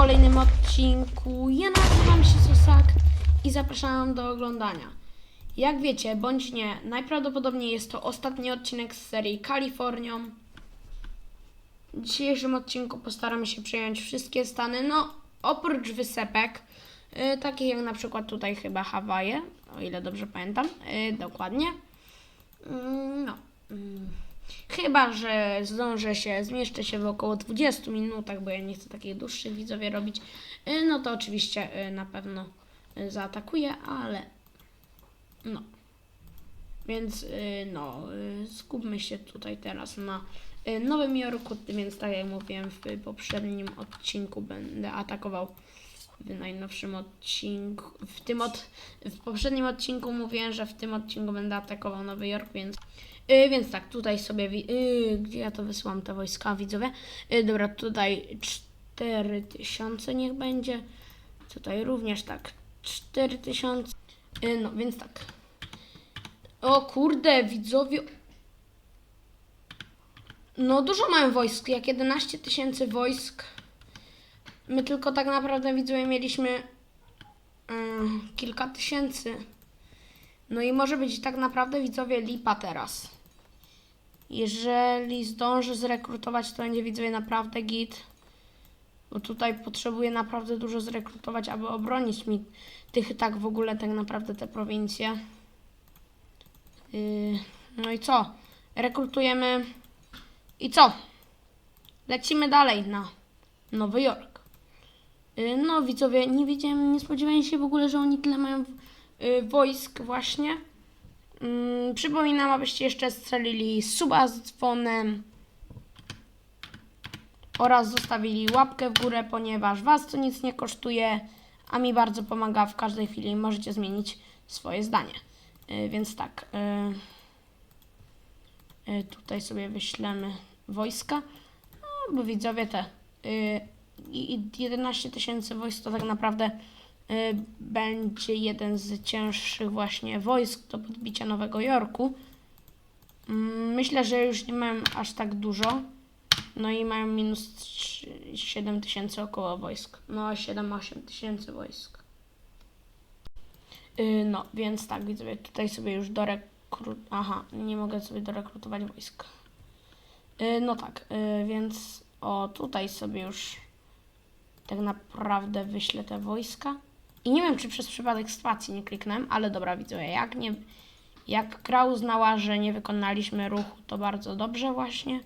kolejnym odcinku. Ja nazywam się Sosak i zapraszam do oglądania. Jak wiecie, bądź nie, najprawdopodobniej jest to ostatni odcinek z serii Kalifornią. W dzisiejszym odcinku postaramy się przejąć wszystkie stany, no oprócz wysepek, y, takich jak na przykład tutaj chyba Hawaje, o ile dobrze pamiętam, y, dokładnie. Mm, No. mm. Chyba, że zdążę się, zmieszczę się w około 20 minutach, bo ja nie chcę takich dłuższych widzowie robić, y, no to oczywiście y, na pewno y, zaatakuję, ale no. Więc no, skupmy się tutaj teraz na Nowym Jorku, więc tak jak mówiłem w poprzednim odcinku będę atakował w najnowszym odcinku, w tym od, w poprzednim odcinku mówiłem, że w tym odcinku będę atakował Nowy Jork, więc yy, więc tak, tutaj sobie, yy, gdzie ja to wysłam te wojska, widzowie, yy, dobra, tutaj 4000 niech będzie, tutaj również tak, 4000, yy, no, więc tak, o kurde, widzowie, no dużo mają wojsk, jak 11 tysięcy wojsk, My tylko tak naprawdę widzowie mieliśmy mm, kilka tysięcy. No i może być tak naprawdę widzowie lipa teraz. Jeżeli zdążę zrekrutować, to będzie widzowie naprawdę git. Bo tutaj potrzebuję naprawdę dużo zrekrutować, aby obronić mi tych tak w ogóle tak naprawdę te prowincje. Yy, no i co? Rekrutujemy. I co? Lecimy dalej na Nowy Jork. Y, No, widzowie, nie wiedziałem, nie spodziewałem się w ogóle, że oni tyle mają wojsk właśnie. Ym, przypominam, abyście jeszcze strzelili suba z dzwonem oraz zostawili łapkę w górę, ponieważ was to nic nie kosztuje, a mi bardzo pomaga w każdej chwili. Możecie zmienić swoje zdanie. Y, więc tak, y, y, tutaj sobie wyślemy wojska, no, bo widzowie te y, i i 11 tysięcy wojsk to tak naprawdę y, będzie jeden z cięższych właśnie wojsk do podbicia Nowego Jorku. Mm, Myślę, że już nie mają aż tak dużo. No i mają minus 7 tysięcy około wojsk. No 7-8 tysięcy wojsk. Y, No, więc tak, widzowie, tutaj sobie już dorekrut... Aha, nie mogę sobie dorekrutować wojsk. Y, No tak, y, więc o, tutaj sobie już tak naprawdę wyślę te wojska. I nie wiem, czy przez przypadek spacji nie kliknąłem, ale dobra, widzowie, jak nie... Jak gra uznała, że nie wykonaliśmy ruchu, to bardzo dobrze właśnie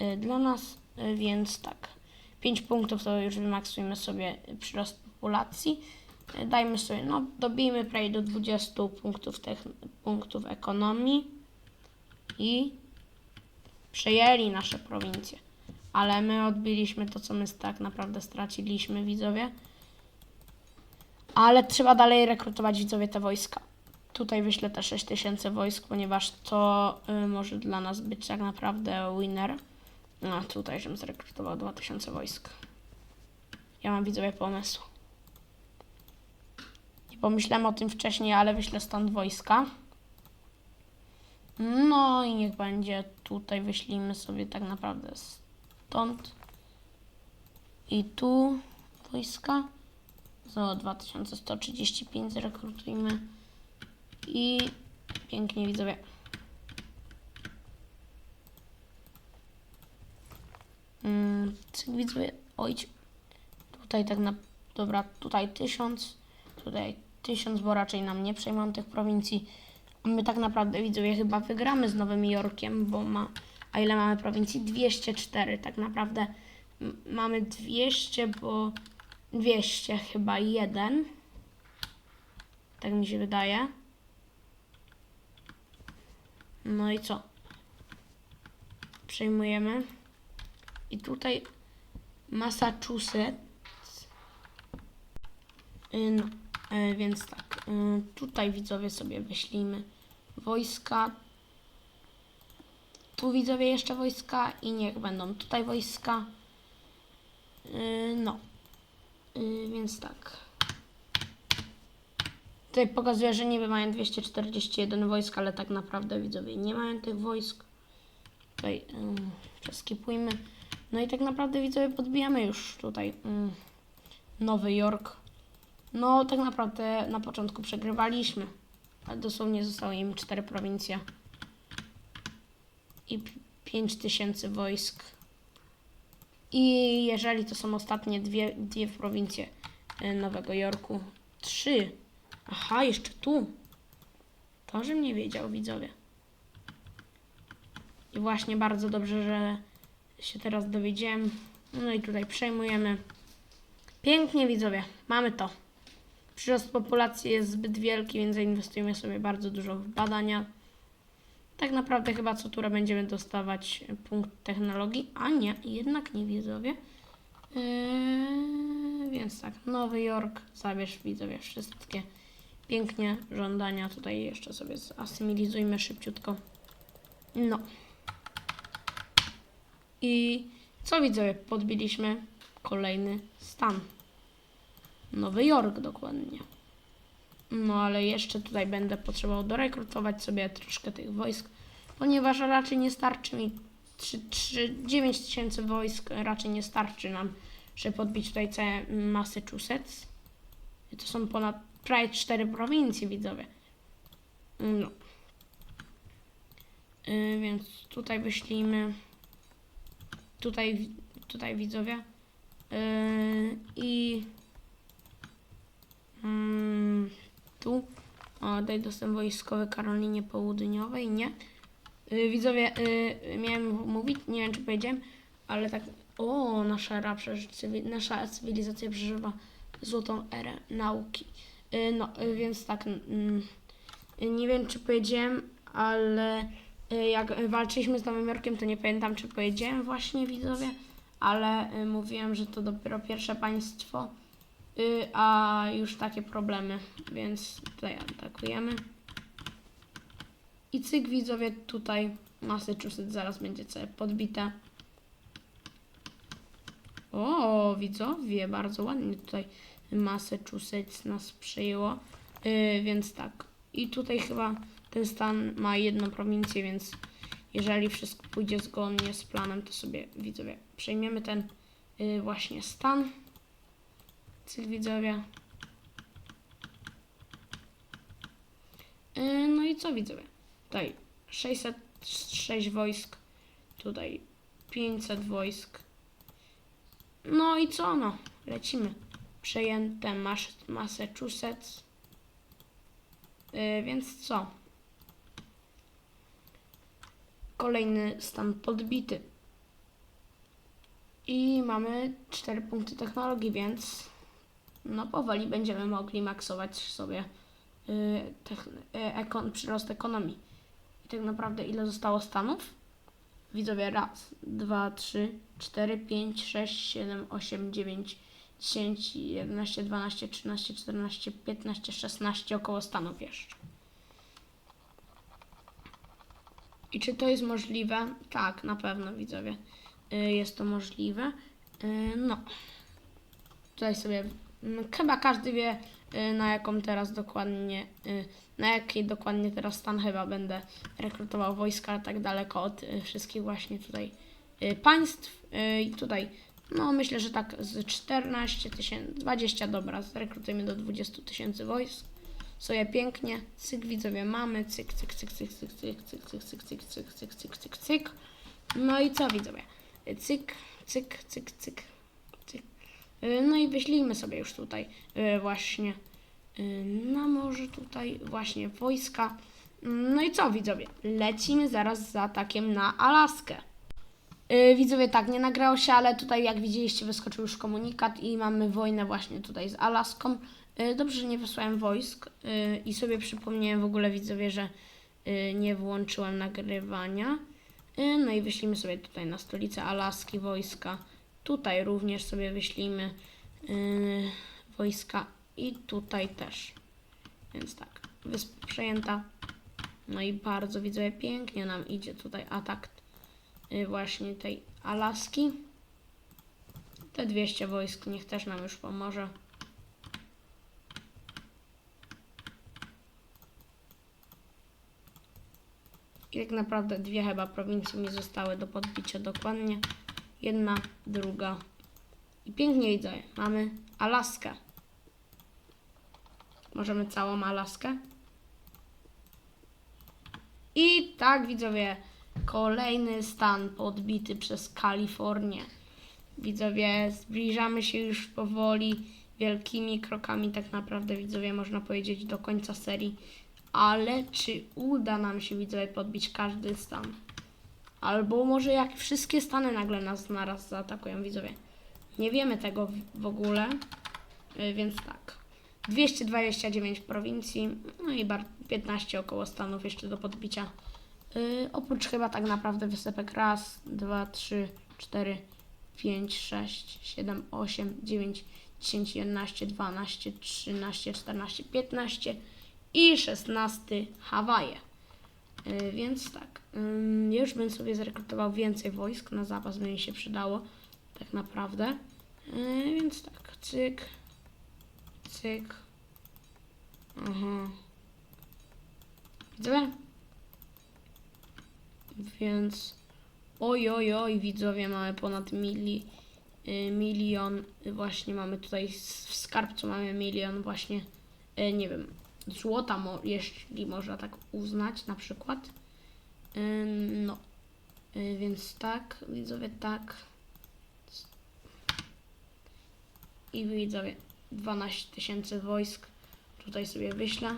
y, dla nas, y, więc tak. 5 punktów to już wymaksujmy sobie przyrost populacji. Y, Dajmy sobie, no dobijmy prawie do 20 punktów, punktów ekonomii i przejęli nasze prowincje. Ale my odbiliśmy to, co my tak naprawdę straciliśmy, widzowie. Ale trzeba dalej rekrutować, widzowie, te wojska. Tutaj wyślę te 6000 wojsk, ponieważ to y, może dla nas być tak naprawdę winner. No, tutaj żebym zrekrutował 2000 wojsk. Ja mam, widzowie, pomysł. Nie pomyślałem o tym wcześniej, ale wyślę stąd wojska. No i niech będzie tutaj, wyślijmy sobie tak naprawdę stąd i tu wojska. Za 2135 zrekrutujmy. I pięknie widzowie. Mm, cyk, widzowie, oj, tutaj tak na, dobra, tutaj 1000, tutaj 1000, bo raczej nam nie przejmą tych prowincji. My tak naprawdę, widzowie, chyba wygramy z Nowym Jorkiem, bo ma, a ile mamy prowincji? 204, tak naprawdę mamy 200, bo 200 chyba jeden. Tak mi się wydaje. No i co? Przejmujemy. I tutaj Massachusetts. Y, No, y, więc tak. y, Tutaj widzowie sobie wyślijmy wojska. Tu widzowie jeszcze wojska i niech będą tutaj wojska. No. Y, Więc tak. Tutaj pokazuje, że niby mają 241 wojsk, ale tak naprawdę widzowie nie mają tych wojsk. Tutaj um, przeskipujmy. No i tak naprawdę widzowie podbijamy już tutaj um, Nowy Jork. No, tak naprawdę na początku przegrywaliśmy. Ale dosłownie zostały im cztery prowincje. I pi- pięć tysięcy wojsk. I jeżeli to są ostatnie dwie, dwie prowincje Nowego Jorku. Trzy. Aha, jeszcze tu. To, żebym nie wiedział, widzowie. I właśnie bardzo dobrze, że się teraz dowiedziałem. No i tutaj przejmujemy. Pięknie, widzowie. Mamy to. Przyrost populacji jest zbyt wielki, więc zainwestujemy sobie bardzo dużo w badania. Tak naprawdę chyba co turę będziemy dostawać punkt technologii, a nie, jednak nie widzowie. Yy, więc tak, Nowy Jork, zabierz widzowie wszystkie pięknie żądania. Tutaj jeszcze sobie zasymilizujmy szybciutko. No. I co widzowie? Podbiliśmy kolejny stan. Nowy Jork dokładnie. No ale jeszcze tutaj będę potrzebował dorekrutować sobie troszkę tych wojsk, ponieważ raczej nie starczy mi 3, 3, 9 tysięcy wojsk, raczej nie starczy nam, żeby podbić tutaj całe Massachusetts. To są ponad prawie 4 prowincje widzowie. No. Yy, więc tutaj wyślijmy tutaj, tutaj widzowie yy, i mm, tu o, daj dostęp wojskowy Karolinie Południowej, nie? Yy, widzowie, yy, miałem mówić, nie wiem czy powiedziałem, ale tak, o, nasza, era nasza cywilizacja przeżywa złotą erę nauki. Yy, no, yy, więc tak, yy, nie wiem czy powiedziałem, ale yy, jak walczyliśmy z Nowym Jorkiem, to nie pamiętam czy powiedziałem właśnie widzowie, ale yy, mówiłem, że to dopiero pierwsze państwo, a już takie problemy, więc tutaj atakujemy. I cyk widzowie tutaj Massachusetts zaraz będzie całe podbite. O, widzowie, bardzo ładnie tutaj Massachusetts nas przyjęło. Yy, więc tak. I tutaj chyba ten stan ma jedną prowincję, więc jeżeli wszystko pójdzie zgodnie z planem, to sobie widzowie przejmiemy ten yy, właśnie stan. Widzowie. Yy, no i co widzowie? Tutaj 606 wojsk, tutaj 500 wojsk. No i co no? Lecimy. Przejęte Mas- Massachusetts. Yy, więc co? Kolejny stan podbity. I mamy 4 punkty technologii, więc no powoli będziemy mogli maksować sobie techn- yy, ekon- przyrost ekonomii. I tak naprawdę ile zostało stanów? Widzowie, raz, dwa, trzy, cztery, pięć, sześć, siedem, osiem, dziewięć, dziesięć, jedenaście, dwanaście, trzynaście, czternaście, piętnaście, szesnaście około stanów jeszcze. I czy to jest możliwe? Tak, na pewno widzowie. Y, Jest to możliwe. Y, No. Tutaj sobie chyba każdy wie y, na jaką teraz dokładnie, y, na jaki dokładnie teraz stan chyba będę rekrutował wojska tak daleko od y, wszystkich właśnie tutaj y, państw. Y, I tutaj, no myślę, że tak z 14 tysięcy, 20 dobra, zrekrutujemy do 20 tysięcy wojsk. Sobie pięknie, cyk widzowie mamy, cyk, cyk, cyk, cyk, cyk, cyk, cyk, cyk, cyk, cyk, cyk, cyk, cyk, cyk. No i co widzowie? Cyk, cyk, cyk, cyk. Y, No i wyślijmy sobie już tutaj y, właśnie y, na morze tutaj właśnie wojska. No i co widzowie? Lecimy zaraz z atakiem na Alaskę. Widzowie, tak, nie nagrało się, ale tutaj jak widzieliście wyskoczył już komunikat i mamy wojnę właśnie tutaj z Alaską. Dobrze, że nie wysłałem wojsk i sobie przypomniałem w ogóle widzowie, że nie włączyłem nagrywania. No i wyślimy sobie tutaj na stolicę Alaski wojska. Tutaj również sobie wyślimy y, wojska i tutaj też. Więc tak, wyspa przejęta. No i bardzo widzowie, pięknie nam idzie tutaj atak y, właśnie tej Alaski. Te 200 wojsk niech też nam już pomoże. I tak naprawdę dwie chyba prowincje mi zostały do podbicia dokładnie. Jedna, druga I pięknie widzę, mamy Alaskę. Możemy całą Alaskę. I tak widzowie, kolejny stan podbity przez Kalifornię. Widzowie, zbliżamy się już powoli wielkimi krokami, tak naprawdę widzowie, można powiedzieć, do końca serii. Ale czy uda nam się widzowie podbić każdy stan? Albo może jak wszystkie stany nagle nas naraz zaatakują widzowie. Nie wiemy tego w- ogóle, y, więc tak. 229 prowincji, no i bar- 15 około stanów jeszcze do podbicia. Yy, oprócz chyba tak naprawdę wysepek raz, dwa, trzy, cztery, pięć, sześć, siedem, osiem, dziewięć, dziesięć, jedenaście, dwanaście, trzynaście, czternaście, piętnaście i szesnasty Hawaje. Yy, więc tak, już bym sobie zrekrutował więcej wojsk, na zapas by mi się przydało, tak naprawdę. Yy, więc tak, cyk, cyk. Aha. Więc oj, oj, oj, widzowie, mamy ponad mili, y, milion, y, właśnie mamy tutaj w skarbcu mamy milion właśnie, y, nie wiem, złota, jeśli można tak uznać na przykład. No, y, więc tak, widzowie, tak. I widzowie, 12 tysięcy wojsk tutaj sobie wyślę.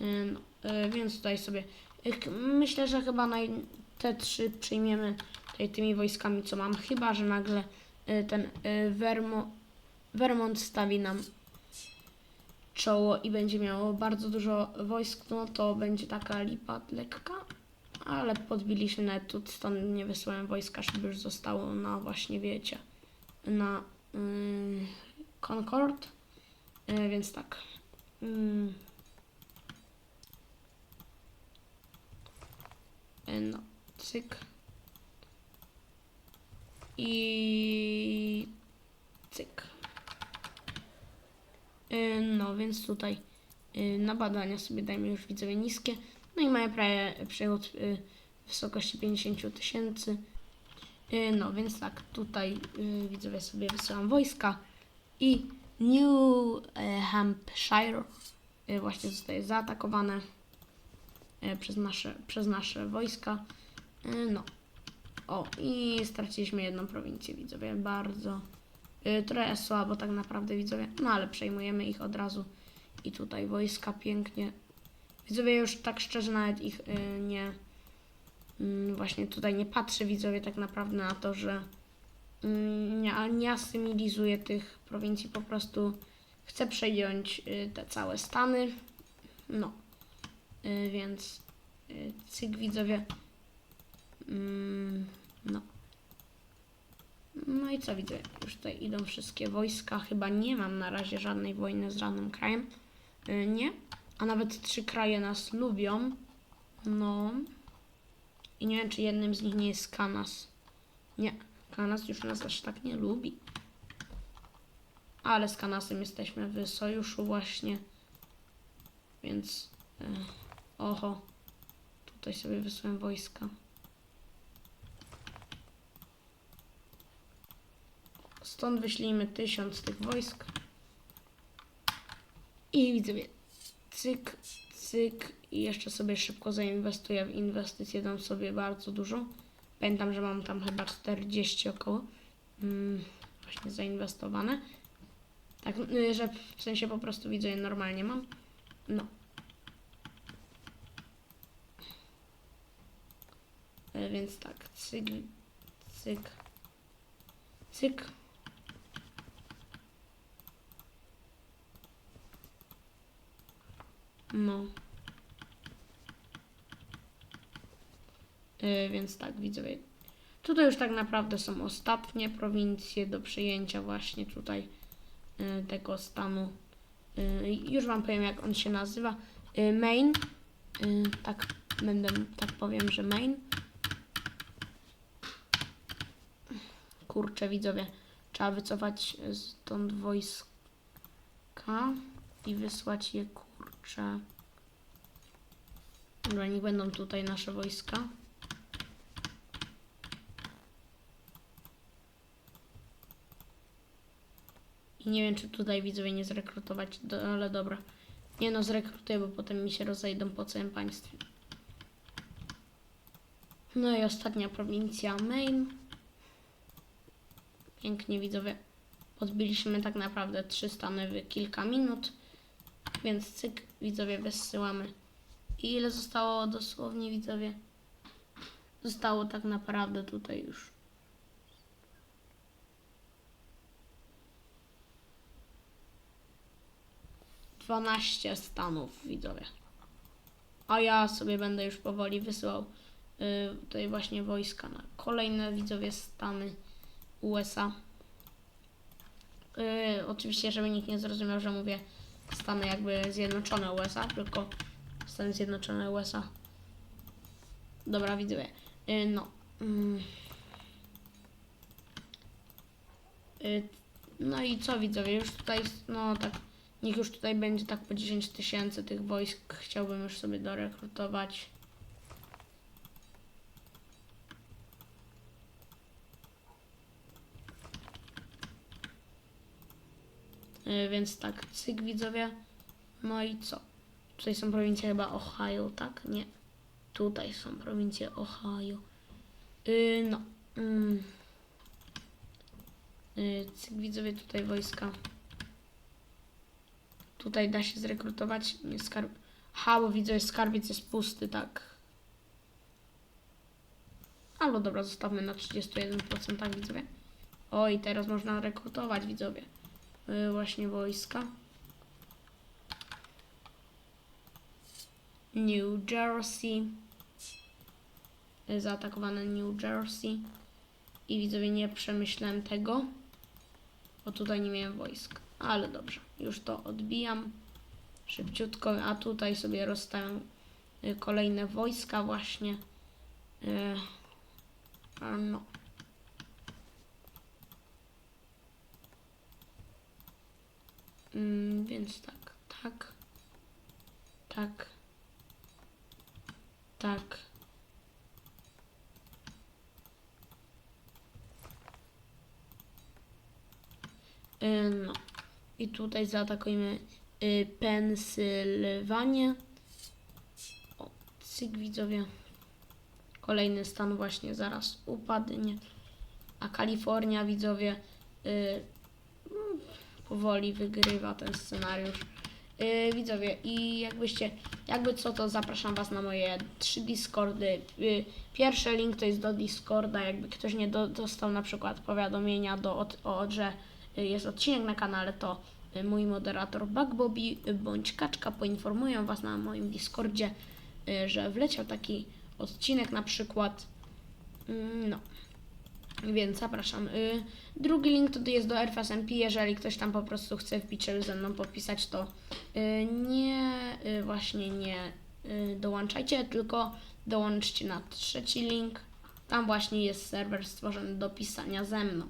No, y, więc tutaj sobie y, myślę, że chyba naj, te trzy przyjmiemy tutaj tymi wojskami, co mam. Chyba, że nagle y, ten y, Vermo, Vermont stawi nam czoło i będzie miało bardzo dużo wojsk, no to będzie taka lipa lekka. Ale podbiliśmy nawet tu, stąd nie wysłałem wojska, żeby już zostało na właśnie, wiecie, na y, Concord. Y, więc tak. Mm. No, cyk. I cyk. Y, No, więc tutaj y, na badania sobie dajmy już widzowie niskie. No i mają prawie przychód w wysokości 50 000 tysięcy. No, więc tak, tutaj widzowie sobie wysyłam wojska i New e, Hampshire właśnie zostaje zaatakowane e, przez nasze, przez nasze wojska. Y, No. O, i straciliśmy jedną prowincję, widzowie. Bardzo. Y, trochę słabo tak naprawdę, widzowie. No ale przejmujemy ich od razu. I tutaj wojska pięknie. Widzowie, już tak szczerze nawet ich y, nie. mm, właśnie tutaj nie patrzę, widzowie, tak naprawdę na to, że mm, nie, nie asymilizuję tych prowincji. Po prostu chcę przejąć y, te całe stany. No. Więc cyk, widzowie. Mm, no. No i co widzę? Już tutaj idą wszystkie wojska. Chyba nie mam na razie żadnej wojny z żadnym krajem. Y, Nie. A nawet trzy kraje nas lubią. No. I nie wiem, czy jednym z nich nie jest Kanas. Nie. Kanas już nas aż tak nie lubi. Ale z Kanasem jesteśmy w sojuszu właśnie. Więc... Y, oho. Tutaj sobie wysłałem wojska. Stąd wyślijmy tysiąc tych wojsk. I widzowie, cyk, cyk. I jeszcze sobie szybko zainwestuję w inwestycje, dam sobie bardzo dużo. Pamiętam, że mam tam chyba 40 około. Mm, właśnie zainwestowane. Tak, y, że w sensie po prostu widzę je normalnie mam. No. E, Więc tak, cyk, cyk, cyk. No. E, więc tak, widzowie. Tutaj już tak naprawdę są ostatnie prowincje do przyjęcia właśnie tutaj e, tego stanu. E, już Wam powiem, jak on się nazywa. E, Maine. E, tak, będę, tak powiem, że Maine. Kurczę, widzowie. Trzeba wycofać stąd wojska i wysłać je, kurczę. Kurczę. Dobra, niech będą tutaj nasze wojska. I nie wiem, czy tutaj widzowie nie zrekrutować, ale dobra. Nie no, zrekrutuję, bo potem mi się rozejdą po całym państwie. No i ostatnia prowincja, Maine. Pięknie widzowie. Podbiliśmy tak naprawdę trzy stany w kilka minut. Więc cyk, widzowie, wysyłamy. I ile zostało dosłownie, widzowie? Zostało tak naprawdę tutaj już. Dwanaście stanów, widzowie. A ja sobie będę już powoli wysyłał y, tutaj właśnie wojska na kolejne, widzowie, stany USA. Y, oczywiście, żeby nikt nie zrozumiał, że mówię Stany jakby Zjednoczone USA, tylko Stany Zjednoczone USA. Dobra, widzowie. Y, no. Mm. Y, no i co widzowie? Już tutaj, no tak, niech już tutaj będzie tak po 10 tysięcy tych wojsk. Chciałbym już sobie dorekrutować. Więc tak, cyk widzowie. No i co? Tutaj są prowincje chyba Ohio, tak? Nie. Tutaj są prowincje Ohio. Yy, no. Yy, cyk widzowie, tutaj wojska. Tutaj da się zrekrutować. Nie skarb... Ha, bo widzę, że skarbiec jest pusty, tak. Albo dobra, zostawmy na 31% widzowie. Oj, teraz można rekrutować widzowie właśnie wojska. New Jersey. Y, Zaatakowane New Jersey. I widzowie nie przemyślałem tego, bo tutaj nie miałem wojsk. Ale dobrze, już to odbijam szybciutko, a tutaj sobie rozstawiam y, kolejne wojska właśnie. Y, no. Mm, więc tak, tak, tak, tak. No. I tutaj zaatakujemy y, Pensylwanię. O, cyk widzowie. Kolejny stan właśnie zaraz upadnie. A Kalifornia widzowie y, powoli wygrywa ten scenariusz. Yy, widzowie, i jakbyście, jakby co, to zapraszam Was na moje trzy Discordy. Yy, pierwszy link to jest do Discorda, jakby ktoś nie do, dostał na przykład powiadomienia, do, od, że y, jest odcinek na kanale, to y, mój moderator Bugbobby y, bądź Kaczka poinformują Was na moim Discordzie, y, że wleciał taki odcinek na przykład. Mm, No. Więc zapraszam. Y, drugi link to jest do RFSMP. Jeżeli ktoś tam po prostu chce wbić, żeby ze mną popisać, to y, nie, y, właśnie nie dołączajcie, tylko dołączcie na trzeci link. Tam właśnie jest serwer stworzony do pisania ze mną.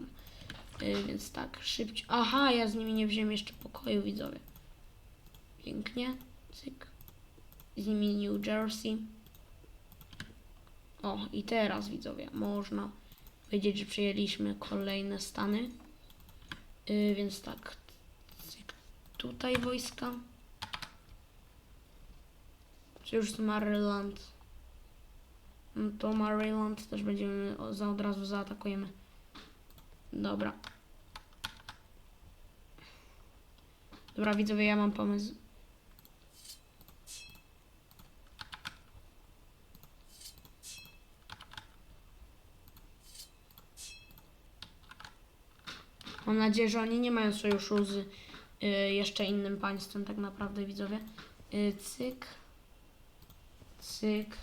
Więc tak, szybciej. Aha, ja z nimi nie wziąłem jeszcze pokoju, widzowie. Pięknie. Cyk. Z nimi New Jersey. O, i teraz widzowie, można powiedzieć, że przyjęliśmy kolejne stany. Yy, więc tak, tutaj wojska. Czy już Maryland? No to Maryland też będziemy za od razu zaatakujemy. Dobra. Dobra, widzowie, ja mam pomysł. Mam nadzieję, że oni nie mają sojuszu z y, jeszcze innym państwem, tak naprawdę, widzowie. Y, cyk. Cyk.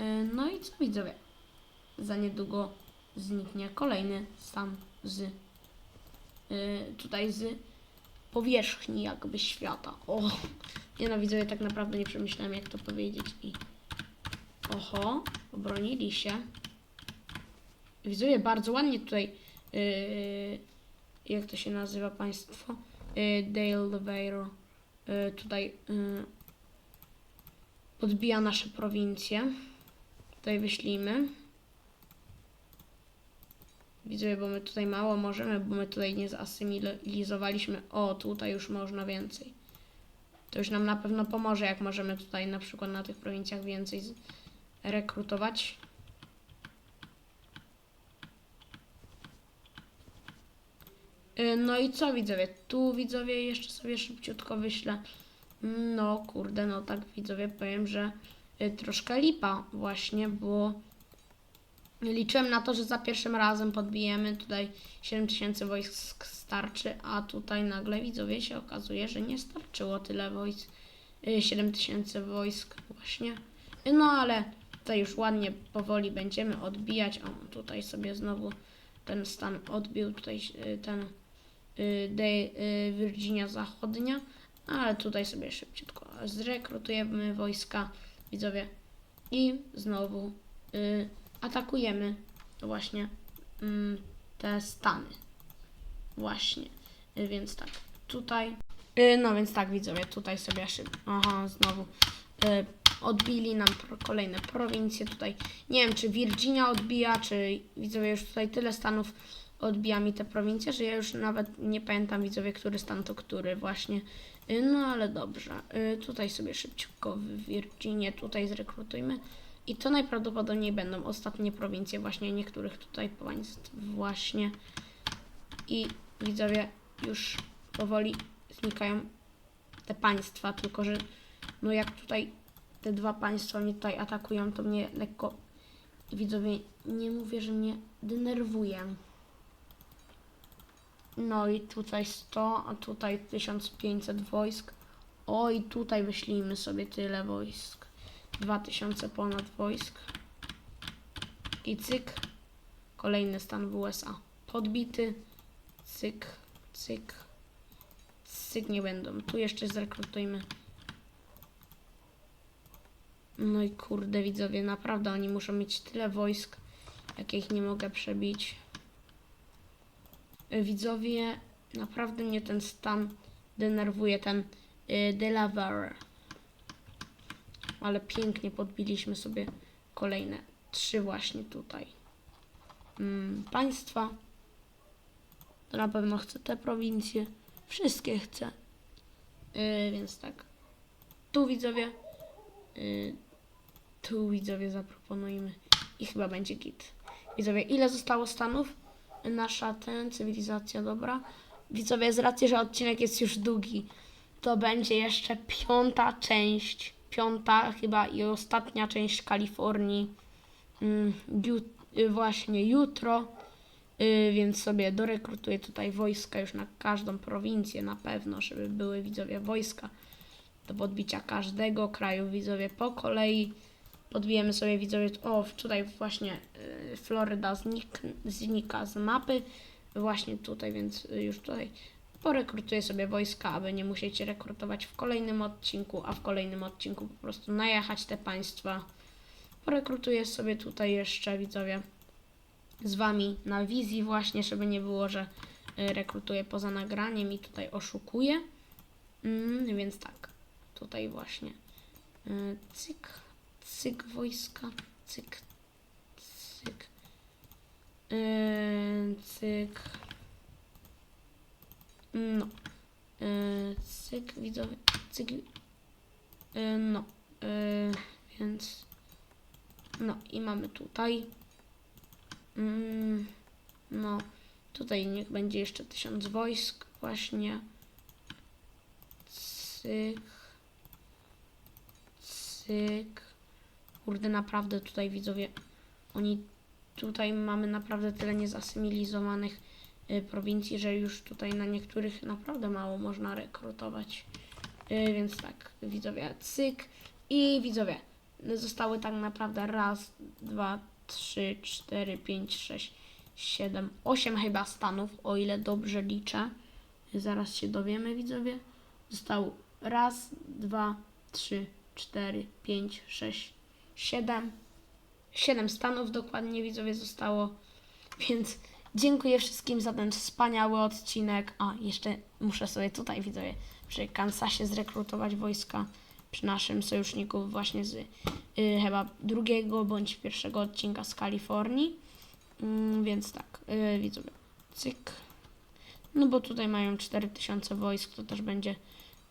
Y, no i co, widzowie? Za niedługo zniknie kolejny stan z y, tutaj z powierzchni jakby świata. O, nie no, widzowie, tak naprawdę nie przemyślałem, jak to powiedzieć i oho, obronili się. Widzowie, bardzo ładnie tutaj jak to się nazywa państwo? Yy, Dale Vero y, tutaj podbija nasze prowincje. Tutaj wyślijmy. Widzę, bo my tutaj mało możemy, bo my tutaj nie zasymilizowaliśmy. O, tutaj już można więcej. To już nam na pewno pomoże, jak możemy tutaj na przykład na tych prowincjach więcej rekrutować. No i co widzowie? Tu widzowie jeszcze sobie szybciutko wyślę. No kurde, no tak widzowie powiem, że y, troszkę lipa właśnie, bo liczyłem na to, że za pierwszym razem podbijemy tutaj 7000 wojsk starczy, a tutaj nagle widzowie się okazuje, że nie starczyło tyle wojsk. Y, 7000 wojsk właśnie. Y, No ale tutaj już ładnie powoli będziemy odbijać. O, tutaj sobie znowu ten stan odbił, tutaj y, ten y, de, y, Virginia Zachodnia, ale tutaj sobie szybciutko zrekrutujemy wojska, widzowie, i znowu y, atakujemy właśnie mm, te stany. Właśnie, y, więc tak, tutaj, no więc tak widzowie, tutaj sobie szybko, aha, znowu odbili nam kolejne prowincje tutaj, nie wiem czy Virginia odbija, czy widzowie już tutaj tyle stanów odbija mi te prowincje, że ja już nawet nie pamiętam widzowie, który stan to który właśnie. Y, No ale dobrze. Y, Tutaj sobie szybciutko w Virginie tutaj zrekrutujmy. I to najprawdopodobniej będą ostatnie prowincje właśnie niektórych tutaj państw właśnie. I widzowie już powoli znikają te państwa, tylko że no jak tutaj te dwa państwa mnie tutaj atakują, to mnie lekko widzowie nie mówię, że mnie denerwuje. No i tutaj 100, a tutaj 1500 wojsk. Oj, tutaj wyślijmy sobie tyle wojsk. 2000 ponad wojsk. I cyk. Kolejny stan w USA. Podbity. Cyk, cyk. Cyk nie będą. Tu jeszcze zrekrutujmy. No i kurde widzowie, naprawdę oni muszą mieć tyle wojsk, jak ich nie mogę przebić. Widzowie, naprawdę mnie ten stan denerwuje, ten y, Delaware. Ale pięknie podbiliśmy sobie kolejne trzy właśnie tutaj. Mm, państwa. To na pewno chcę te prowincje. Wszystkie chcę. Y, więc tak. Tu widzowie. Y, tu widzowie zaproponujmy. I chyba będzie git. Widzowie, ile zostało stanów? Nasza ten, cywilizacja, dobra. Widzowie, z racji, że odcinek jest już długi, to będzie jeszcze piąta część, piąta chyba i ostatnia część Kalifornii. Mm, ju, y, właśnie jutro, y, więc sobie dorekrutuję tutaj wojska już na każdą prowincję na pewno, żeby były widzowie wojska do podbicia każdego kraju, widzowie po kolei. Podbijemy sobie widzowie, o tutaj właśnie y, Floryda znik, znika z mapy, właśnie tutaj, więc y, już tutaj porekrutuję sobie wojska, aby nie musieć rekrutować w kolejnym odcinku, a w kolejnym odcinku po prostu najechać te państwa. Porekrutuję sobie tutaj jeszcze widzowie z wami na wizji właśnie, żeby nie było, że y, rekrutuję poza nagraniem i tutaj oszukuję. Mm, więc tak, tutaj właśnie cyk, cyk wojska, cyk, cyk, yy, cyk, no, yy, cyk, widzowie, cyk, yy, no, więc, no i mamy tutaj, mm, no, tutaj niech będzie jeszcze tysiąc wojsk, właśnie, cyk, cyk, kurde, naprawdę tutaj widzowie, oni tutaj mamy naprawdę tyle niezasymilowanych y, prowincji, że już tutaj na niektórych naprawdę mało można rekrutować. Y, więc tak, widzowie, cyk i widzowie, zostały tak naprawdę raz, dwa, trzy, cztery, pięć, sześć, siedem, osiem chyba stanów, o ile dobrze liczę. Zaraz się dowiemy, widzowie. Został raz, dwa, trzy, cztery, pięć, sześć, siedem. Siedem stanów dokładnie widzowie zostało, więc Dziękuję wszystkim za ten wspaniały odcinek. A, jeszcze muszę sobie tutaj, widzowie, przy Kansasie zrekrutować wojska przy naszym sojuszniku właśnie z y, chyba drugiego bądź pierwszego odcinka z Kalifornii. Mm, więc tak, y, widzowie, cyk. No bo tutaj mają 4000 wojsk, to też będzie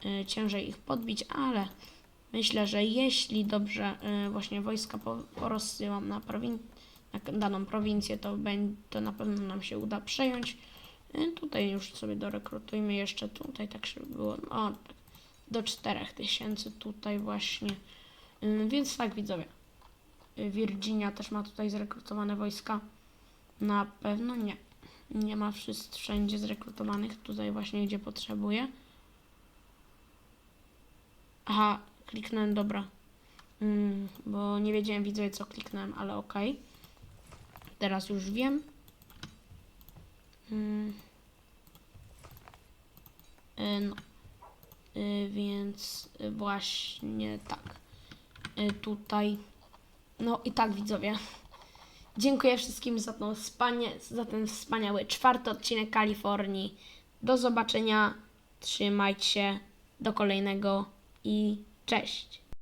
y, ciężej ich podbić, ale myślę, że jeśli dobrze y, właśnie wojska po, porozsyłam na, prowin- na daną prowincję, to, to na pewno nam się uda przejąć. Y, tutaj już sobie dorekrutujmy jeszcze tutaj, tak żeby było, tak, do 4000 tutaj właśnie. Y, więc tak widzowie. Virginia też ma tutaj zrekrutowane wojska. Na pewno nie. Nie ma wszędzie zrekrutowanych. Tutaj właśnie gdzie potrzebuję. Aha, kliknąłem, dobra. Mm, bo nie wiedziałem widzowie co kliknąłem, ale okej. Teraz już wiem. Mm. Y, no. Y, więc właśnie tak. Y, tutaj. No i tak widzowie. Dziękuję wszystkim za, tą wspania- za ten wspaniały czwarty odcinek Kalifornii. Do zobaczenia. Trzymajcie się. Do kolejnego i cześć.